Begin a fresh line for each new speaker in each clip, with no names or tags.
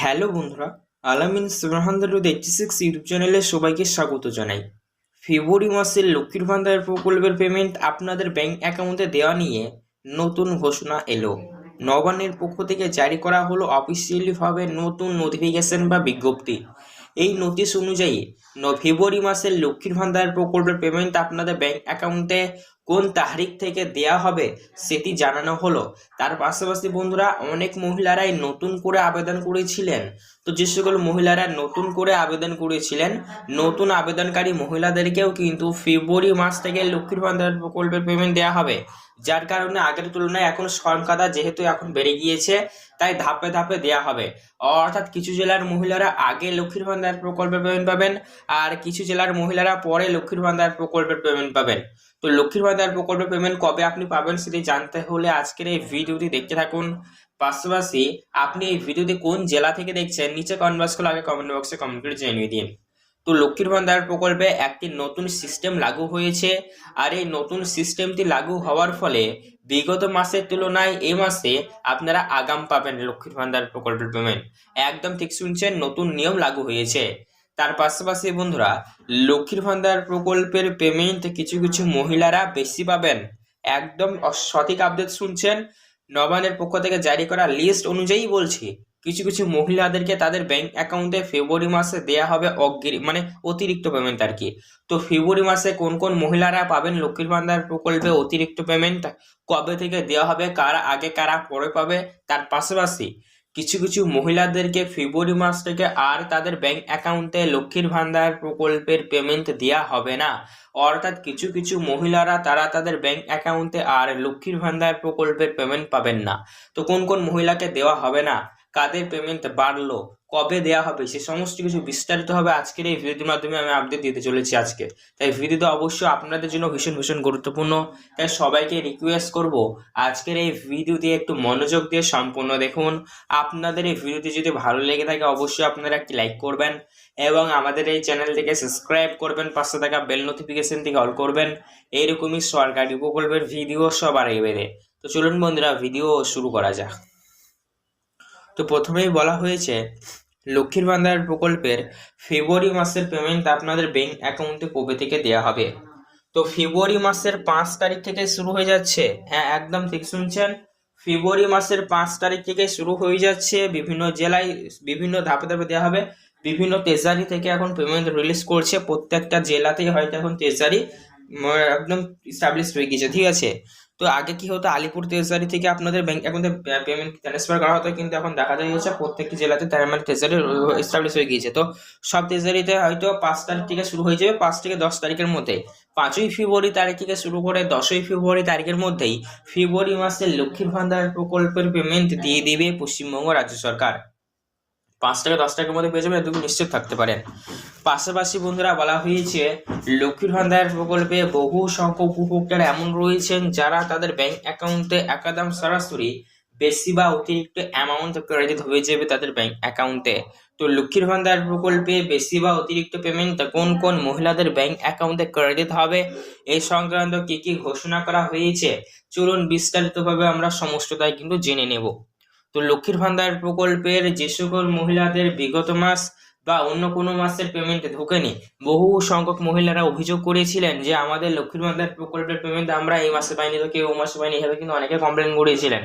Hello বন্ধুরা, Alamin seven eighty six YouTube চ্যানেলে সবাইকে স্বাগত জানাই। ফেব্রুয়ারি মাসের লক্ষ্মীর ভান্ডার প্রকল্পের পেমেন্ট আপনাদের ব্যাংক অ্যাকাউন্টে দেওয়া নিয়ে নতুন ঘোষণা এলো। নবান্নের পক্ষ থেকে জারি করা হলো অফিসিয়ালিভাবে নতুন নোটিফিকেশন বা বিজ্ঞপ্তি। এই নোটিশ অনুযায়ী ফেব্রুয়ারি মাসের লক্ষ্মীর ভান্ডার প্রকল্পের পেমেন্ট আপনাদের ব্যাংক অ্যাকাউন্টে কোন তারিখ থেকে দেয়া হবে সেটি জানানো হলো। তার পাশাপাশি বন্ধুরা, অনেক মহিলারাই নতুন করে আবেদন করেছিলেন। তো যে সকল মহিলারা নতুন করে আবেদন করেছিলেন, নতুন আবেদনকারী মহিলাদেরকেও কিন্তু ফেব্রুয়ারি মাস থেকে লক্ষ্মীর ভান্ডার প্রকল্পের পেমেন্ট দেওয়া হবে। যার কারণে আগের তুলনায় এখন সংখ্যাটা যেহেতু এখন বেড়ে গিয়েছে, তাই ধাপে ধাপে দেওয়া হবে। অর্থাৎ কিছু জেলার মহিলারা আগে লক্ষ্মীর ভান্ডার প্রকল্পের পেমেন্ট পাবেন, আর কিছু জেলার মহিলারা পরে লক্ষ্মীর ভান্ডার প্রকল্পের পেমেন্ট পাবেন। তো লক্ষ্মীর ভান্ডার প্রকল্পের পেমেন্ট কবে আপনি পাবেন সেটি জানতে হলে আজকের এই ভিডিওটি দেখতে থাকুন। পাশাপাশি আপনি এই ভিডিওটি কোন জেলা থেকে দেখছেন, নিচে কনভার্স করে আগে কমেন্ট বক্সে কমেন্ট করে জানিয়ে দিন। তো লক্ষ্মীর ভান্ডার প্রকল্পে একটি নতুন সিস্টেম লাগু হয়েছে আর এই নতুন সিস্টেমটি লাগু হওয়ার ফলে বিগত মাসের তুলনায় এ মাসে আপনারা আগাম পাবেন লক্ষ্মীর ভান্ডার প্রকল্পের পেমেন্ট একদম ঠিক শুনছেন, নতুন নিয়ম লাগু হয়েছে। তার পাশাপাশি বন্ধুরা, লক্ষ্মীর ভান্ডার প্রকল্পের পেমেন্ট কিছু কিছু মহিলারা বেশি পাবেন। একদম সঠিক আপডেট শুনছেন। নবানের পক্ষ থেকে জারি করা লিস্ট অনুযায়ী বলছি, কিছু কিছু মহিলাদেরকে তাদের ব্যাংক অ্যাকাউন্টে ফেব্রুয়ারি মাসে দেয়া হবে অগ্রি মানে অতিরিক্ত পেমেন্ট আর কি। তো ফেব্রুয়ারি মাসে কোন কোন মহিলারা পাবেন লক্ষ্মীর ভান্ডার প্রকল্পে অতিরিক্ত পেমেন্ট কবে থেকে দেওয়া হবে? কারা, আগে কারা পরে পাবে? তার পাশাপাশি কিছু কিছু মহিলাদেরকে ফেব্রুয়ারি মাস থেকে আর তাদের ব্যাংক অ্যাকাউন্টে লক্ষ্মীর ভান্ডার প্রকল্পের পেমেন্ট দেওয়া হবে না। অর্থাৎ কিছু কিছু মহিলারা, তারা তাদের ব্যাংক অ্যাকাউন্টে আর লক্ষ্মীর ভান্ডার প্রকল্পের পেমেন্ট পাবেন না। তো কোন কোন মহিলাকে দেওয়া হবে না? কাদের পেমেন্ট বাড়লো, কবে দেওয়া হবে, সে সমস্ত কিছু বিস্তারিত হবে আজকের এই ভিডিওর মাধ্যমে আমি আপডেট দিতে চলেছি আজকে। তাই ভিডিওটা অবশ্যই আপনাদের জন্য ভীষণ ভীষণ গুরুত্বপূর্ণ। তাই সবাইকে রিকোয়েস্ট করব আজকের এই ভিডিও দিয়ে একটু মনোযোগ দিয়ে সম্পূর্ণ দেখুন। আপনাদের এই ভিডিওটি যদি ভালো লেগে থাকে, অবশ্যই আপনারা একটি লাইক করবেন এবং আমাদের এই চ্যানেলটিকে সাবস্ক্রাইব করবেন, পাশে থাকা বেল নোটিফিকেশন থেকে অল করবেন। এইরকমই সরকারি প্রকল্পের ভিডিও সবার এবারে তো চলুন বন্ধুরা ভিডিও শুরু করা যাক। তো প্রথমেই বলা হয়েছে, লক্ষ্মীর ভান্ডার প্রকল্পের ফেব্রুয়ারি মাসের পেমেন্ট আপনাদের ব্যাংক অ্যাকাউন্টে কবে থেকে দেওয়া হবে? তো ফেব্রুয়ারি মাসের পাঁচ তারিখ থেকে শুরু হয়ে যাচ্ছে হ্যাঁ একদম ঠিক শুনছেন। ফেব্রুয়ারি মাসের পাঁচ তারিখ থেকে শুরু হয়ে যাচ্ছে, বিভিন্ন জেলায় বিভিন্ন ধাপে ধাপে দেওয়া হবে। বিভিন্ন তেজারি থেকে এখন পেমেন্ট রিলিজ করছে, প্রত্যেকটা জেলাতেই হয়তো এখন তেজারি একদম স্টাবলিশ হয়ে গিয়েছে, ঠিক আছে? তো আগে কি হতো, আলিপুর তেজারি থেকে আপনাদের ব্যাংক অ্যাকাউন্টে পেমেন্ট ট্রান্সফার করা হতো, কিন্তু এখন দেখা যায় হচ্ছে প্রত্যেকটি জেলাতে মানে তেজারি এস্টাবলিশ হয়ে গিয়েছে। তো সব তেজারিতে হয়তো পাঁচ তারিখ থেকে শুরু হয়ে যাবে, পাঁচ থেকে দশ তারিখের মধ্যে। পাঁচই ফেব্রুয়ারি তারিখ থেকে শুরু করে দশই ফেব্রুয়ারি তারিখের মধ্যেই ফেব্রুয়ারি মাসে লক্ষ্মীর ভান্ডার প্রকল্পের পেমেন্ট দিয়ে দেবে পশ্চিমবঙ্গ রাজ্য সরকার। পাঁচ টাকা, দশ টাকার মধ্যে পেয়ে যাবেন এটুকু নিশ্চিত থাকতে পারেন। পাশাপাশি বন্ধুরা বলা হয়েছে, লক্ষ্মীর ভান্ডার প্রকল্পে বহু সংখ্যক উপভোক্তারা এমন রয়েছেন যারা তাদের ব্যাংক অ্যাকাউন্টে একাদাম সরাসরি বেশি বা অতিরিক্ত অ্যামাউন্ট ক্রেডিট হয়ে যাবে তাদের ব্যাংক অ্যাকাউন্টে তো লক্ষ্মীর ভান্ডার প্রকল্পে বেশি বা অতিরিক্ত পেমেন্ট কোন কোন মহিলাদের ব্যাংক অ্যাকাউন্টে ক্রেডিট হবে এই সংক্রান্ত কি কি ঘোষণা করা হয়েছে, চলুন বিস্তারিতভাবে আমরা সমস্তটাই কিন্তু জেনে নেব। তো লক্ষ্মীর ভান্ডার প্রকল্পের যে সকল মহিলাদের বিগত মাস বা অন্য কোনো মাসের পেমেন্ট ঢোকেনি, বহু সংখ্যক মহিলারা অভিযোগ করেছিলেন যে আমাদের লক্ষ্মীর ভান্ডার প্রকল্পের পেমেন্ট আমরা এই মাসে পাইনি তো কেউ মাসে পাইনি এভাবে কিন্তু অনেকে কমপ্লেন করেছিলেন।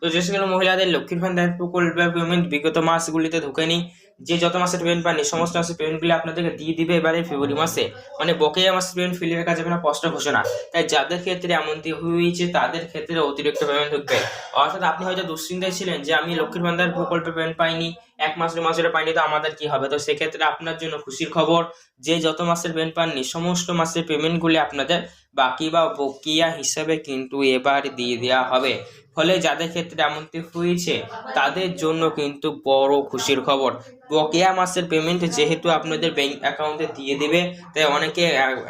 তো যে সকল মহিলাদের লক্ষ্মীর ভান্ডার প্রকল্পের পেমেন্ট বিগত মাসগুলিতে ঢোকেনি যে যত মাসের পেমেন্ট পাননি, সমস্ত মাসের পেমেন্টগুলি আপনাদেরকে দিয়ে দিবে এবারে ফেব্রুয়ারি মাসে। মানে বকেয়া মাসের পেমেন্ট ফিরে রাখা যাবে না স্পষ্ট ঘোষণা। তাই যাদের ক্ষেত্রে এমনটি হয়েছে, তাদের ক্ষেত্রে অতিরিক্ত পেমেন্ট ঢুকবে। অর্থাৎ আপনি হয়তো দুশ্চিন্তায় ছিলেন যে, আমি লক্ষ্মীর ভান্ডার প্রকল্পে পেমেন্ট পাইনি, এক মাস দু মাসের পাইনি, তো আমাদের কি হবে? তো সেক্ষেত্রে আপনার জন্য খুশির খবর, যে যত মাসের পেমেন্ট পাননি, সমস্ত মাসের পেমেন্টগুলি আপনাদের বাকি বা বকিয়া হিসাবে কিন্তু এবার দিয়ে দেওয়া হবে। ফলে যাদের ক্ষেত্রে এমনটি হয়েছে, তাদের জন্য কিন্তু বড় খুশির খবর। বকেয়া মাসের পেমেন্ট যেহেতু আপনাদের ব্যাংক অ্যাকাউন্টে দিয়ে দেবে, তাই অনেকে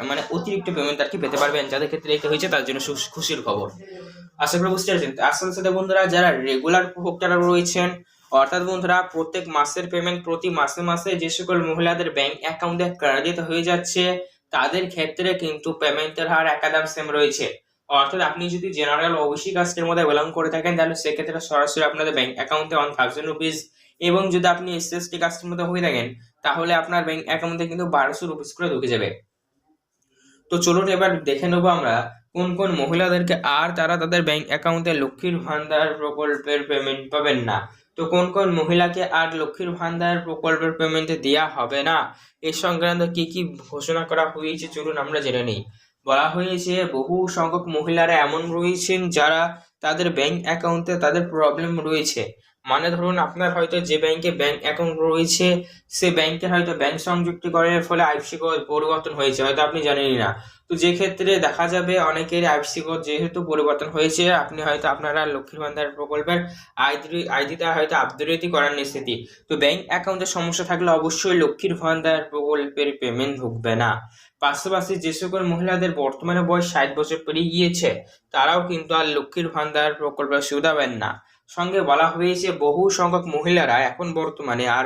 মানে অতিরিক্ত পেমেন্ট আর কি পেতে পারবেন। যাদের ক্ষেত্রে এটা হয়েছে, তার জন্য খুশির খবর। আশা করি বুঝতে পারছেন। তার সাথে বন্ধুরা, যারা রেগুলার উপভোক্তারা রয়েছেন, অর্থাৎ বন্ধুরা, প্রত্যেক মাসের পেমেন্ট প্রতি মাসে মাসে যে সকল মহিলাদের ব্যাংক অ্যাকাউন্টে ক্রেডিট হয়ে যাচ্ছে তাদের ক্ষেত্রে কিন্তু পেমেন্টের হার একাদাম সেম রয়েছে। অর্থাৎ আপনি যদি জেনারেল ওবিসি কাস্টের মধ্যে বিলং করে থাকেন, তাহলে সেক্ষেত্রে সরাসরি আপনাদের ব্যাংক অ্যাকাউন্টে ওয়ান থাউজেন্ড রুপিস এবং যদি আপনি এস এস টি কাস্টের মধ্যে হয়ে থাকেন, তাহলে আপনার ব্যাংক অ্যাকাউন্টে কিন্তু বারোশো রুপিস করে ঢুকে যাবে। তো চলুন এবার দেখে নেব আমরা কোন কোন মহিলাদেরকে আর তারা তাদের ব্যাংক অ্যাকাউন্টে লক্ষ্মীর ভান্ডার প্রকল্পের পেমেন্ট পাবেন না। তো কোন কোন মহিলাকে আর লক্ষ্মীর ভান্ডার প্রকল্পের পেমেন্ট দেওয়া হবে না? এ সংক্রান্ত কি কি ঘোষণা করা হয়েছে চলুন আমরা জেনে নিই। বলা হয়েছে বহু সংখ্যক মহিলারা এমন রয়েছেন যারা তাদের ব্যাংক অ্যাকাউন্টে তাদের প্রবলেম রয়েছে। মানে ধরুন আপনার হয়তো যে ব্যাংকে ব্যাংক অ্যাকাউন্ট রয়েছে, সে ব্যাংকে হয়তো ব্যাংক সংযুক্তিকরণের ফলে আইএফসি কোড পরিবর্তন হয়েছে, হয়তো আপনি জানেনই না। তো যে ক্ষেত্রে দেখা যাবে অনেকের আইএফসি কোড যেহেতু পরিবর্তন হয়েছে, আপনি হয়তো আপনারা লক্ষ্মীর ভান্ডার প্রকল্পের আইডি আইডিটা হয়তো আপডেটই করার স্থিতি তো ব্যাংক অ্যাকাউন্টে সমস্যা থাকলে অবশ্যই লক্ষ্মীর ভান্ডার প্রকল্পের পেমেন্ট ঢুকবে না। পাশাপাশি যে সকল মহিলাদের বর্তমানে বয়স ষাট বছর পেরিয়ে গিয়েছে, তারাও কিন্তু আর লক্ষ্মীর ভান্ডার প্রকল্পের সুবিধা পাবেন না। সঙ্গে বলা হয়েছে, বহু সংখ্যক মহিলারা এখন বর্তমানে আর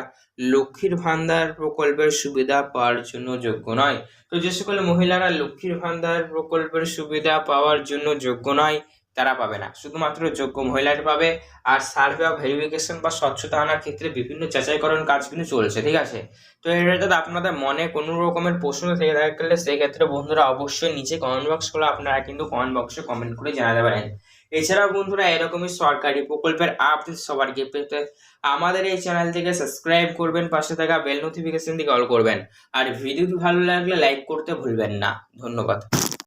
লক্ষ্মীর ভান্ডার প্রকল্পের সুবিধা পাওয়ার জন্য যোগ্য নয়। তো যে সকল মহিলারা লক্ষ্মীর ভান্ডার প্রকল্পের সুবিধা পাওয়ার জন্য যোগ্য নয়, তারা পাবে না। শুধুমাত্র যোগ্য মহিলারা পাবে। আর সার্ভে অফ ভেরিফিকেশন বা স্বচ্ছতা আনার ক্ষেত্রে বিভিন্ন যাচাইকরণ কাজ কিন্তু চলছে, ঠিক আছে? তো এটা আপনাদের মনে কোনো রকমের প্রশ্ন থেকে থাকলে সেই ক্ষেত্রে বন্ধুরা অবশ্যই নিচে কমেন্ট বক্স করে আপনারা কিন্তু কমেন্ট বক্সে কমেন্ট করে জানাতে পারেন। এছাড়াও বন্ধুরা, এরকমই সরকারি প্রকল্পের আপডেট সবার পেতে আমাদের এই চ্যানেল থেকে সাবস্ক্রাইব করবেন, পাশে থাকা বেল নোটিফিকেশন দিকে অল করবেন। আর ভিডিওটি ভালো লাগলে লাইক করতে ভুলবেন না। ধন্যবাদ।